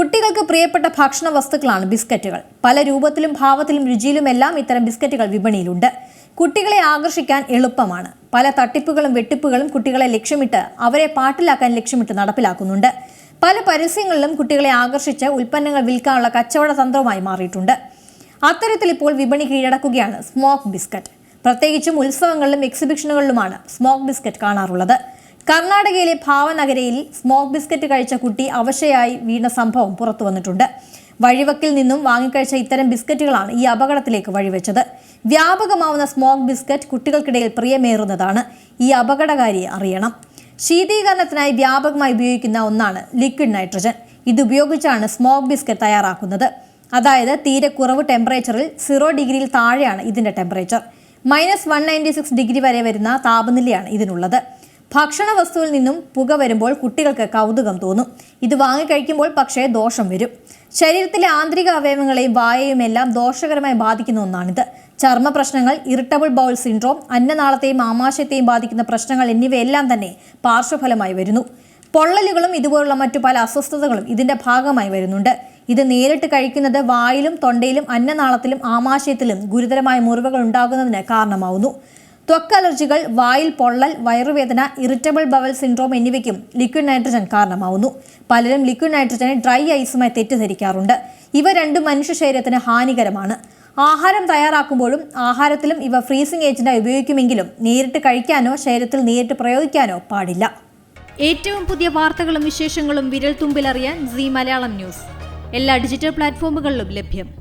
കുട്ടികൾക്ക് പ്രിയപ്പെട്ട ഭക്ഷണ വസ്തുക്കളാണ് ബിസ്ക്കറ്റുകൾ. പല രൂപത്തിലും ഭാവത്തിലും രുചിയിലുമെല്ലാം ഇത്തരം ബിസ്ക്കറ്റുകൾ വിപണിയിലുണ്ട്. കുട്ടികളെ ആകർഷിക്കാൻ എളുപ്പമാണ്. പല തട്ടിപ്പുകളും വെട്ടിപ്പുകളും കുട്ടികളെ ലക്ഷ്യമിട്ട് അവരെ പാട്ടിലാക്കാൻ ലക്ഷ്യമിട്ട് നടപ്പിലാക്കുന്നുണ്ട്. പല പരസ്യങ്ങളിലും കുട്ടികളെ ആകർഷിച്ച് ഉൽപ്പന്നങ്ങൾ വിൽക്കാനുള്ള കച്ചവട തന്ത്രവുമായി മാറിയിട്ടുണ്ട്. അത്തരത്തിൽ ഇപ്പോൾ വിപണി കീഴടക്കുകയാണ് സ്മോക്ക് ബിസ്ക്കറ്റ്. പ്രത്യേകിച്ചും ഉത്സവങ്ങളിലും എക്സിബിഷനുകളിലുമാണ് സ്മോക്ക് ബിസ്ക്കറ്റ് കാണാറുള്ളത്. കർണാടകയിലെ ഭാവനഗരയിൽ സ്മോക്ക് ബിസ്ക്കറ്റ് കഴിച്ച കുട്ടി അവശയായി വീണ സംഭവം പുറത്തു വന്നിട്ടുണ്ട്. വഴിവക്കിൽ നിന്നും വാങ്ങിക്കഴിച്ച ഇത്തരം ബിസ്ക്കറ്റുകളാണ് ഈ അപകടത്തിലേക്ക് വഴിവെച്ചത്. വ്യാപകമാവുന്ന സ്മോക്ക് ബിസ്ക്കറ്റ് കുട്ടികൾക്കിടയിൽ പ്രിയമേറുന്നതാണ്. ഈ അപകടകാരിയെ അറിയണം. ശീതീകരണത്തിനായി വ്യാപകമായി ഉപയോഗിക്കുന്ന ഒന്നാണ് ലിക്വിഡ് നൈട്രജൻ ഇതുപയോഗിച്ചാണ് സ്മോക്ക് ബിസ്ക്കറ്റ് തയ്യാറാക്കുന്നത്. അതായത് തീരെ കുറവ് ടെമ്പറേച്ചറിൽ സീറോ ഡിഗ്രിയിൽ താഴെയാണ് ഇതിന്റെ temperature minus one ninety six degree വരെ വരുന്ന താപനിലയാണ് ഇതിനുള്ളത്. ഭക്ഷണ വസ്തുവിൽ നിന്നും പുക വരുമ്പോൾ കുട്ടികൾക്ക് കൗതുകം തോന്നും. ഇത് വാങ്ങിക്കഴിക്കുമ്പോൾ പക്ഷേ ദോഷം വരും. ശരീരത്തിലെ ആന്തരിക അവയവങ്ങളെയും വായയും എല്ലാം ദോഷകരമായി ബാധിക്കുന്ന ഒന്നാണിത്. ചർമ്മ പ്രശ്നങ്ങൾ ഇറിറ്റബിൾ ബൗൾ സിൻഡ്രോം അന്നനാളത്തെയും ആമാശയത്തെയും ബാധിക്കുന്ന പ്രശ്നങ്ങൾ എന്നിവയെല്ലാം തന്നെ പാർശ്വഫലമായി വരുന്നു. പൊള്ളലുകളും ഇതുപോലുള്ള മറ്റു പല അസ്വസ്ഥതകളും ഇതിന്റെ ഭാഗമായി വരുന്നുണ്ട്. ഇത് നേരിട്ട് കഴിക്കുന്നത് വായിലും തൊണ്ടയിലും അന്നനാളത്തിലും ആമാശയത്തിലും ഗുരുതരമായ മുറിവുകൾ ഉണ്ടാകുന്നതിന് കാരണമാവുന്നു. ത്വക്ക് അലർജികൾ വായിൽ പൊള്ളൽ വയറുവേദന ഇറിറ്റബിൾ ബവൽ സിൻഡ്രോം എന്നിവയ്ക്കും ലിക്വിഡ് നൈട്രജൻ കാരണമാവുന്നു. പലരും ലിക്വിഡ് നൈട്രജനെ ഡ്രൈ ഐസുമായി തെറ്റിദ്ധരിക്കാറുണ്ട്. ഇവ രണ്ടും മനുഷ്യ ശരീരത്തിന് ഹാനികരമാണ്. ആഹാരം തയ്യാറാക്കുമ്പോഴും ആഹാരത്തിലും ഇവ ഫ്രീസിംഗ് ഏജന്റായി ഉപയോഗിക്കുമെങ്കിലും നേരിട്ട് കഴിക്കാനോ ശരീരത്തിൽ നേരിട്ട് പ്രയോഗിക്കാനോ പാടില്ല. ഏറ്റവും പുതിയ വാർത്തകളും വിശേഷങ്ങളും വിരൽ തുമ്പിലറിയാൻ സി മലയാളം ന്യൂസ്. എല്ലാ ഡിജിറ്റൽ പ്ലാറ്റ്ഫോമുകളിലും ലഭ്യം.